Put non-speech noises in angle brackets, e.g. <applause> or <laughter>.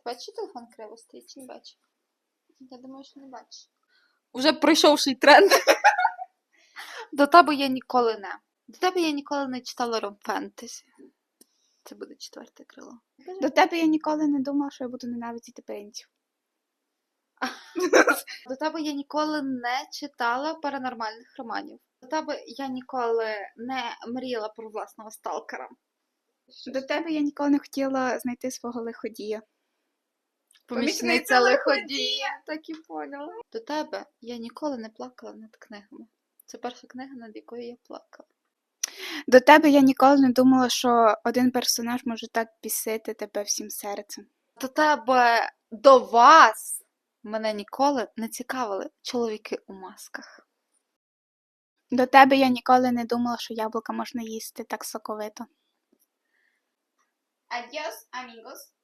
Ти бачиш, телефон криво стоїть чи не бачиш? Я думаю, що не бачиш. Уже пройшовший тренд. <laughs> До тебе я ніколи не. До тебе я ніколи не читала ром фентезі. Це буде четверте крило. До тебе я ніколи не думала, що я буду ненавидіти принців. <laughs> До тебе я ніколи не читала паранормальних романів. До тебе я ніколи не мріяла про власного сталкера. До тебе я ніколи не хотіла знайти свого лиходія. Помічниця лиходія, так і поняла. До тебе я ніколи не плакала над книгами. Це перша книга, над якою я плакала. До тебе я ніколи не думала, що один персонаж може так бісити тебе всім серцем. До тебе до вас мене ніколи не цікавили чоловіки у масках. До тебе я ніколи не думала, що яблука можна їсти так соковито. Adiós, amigos.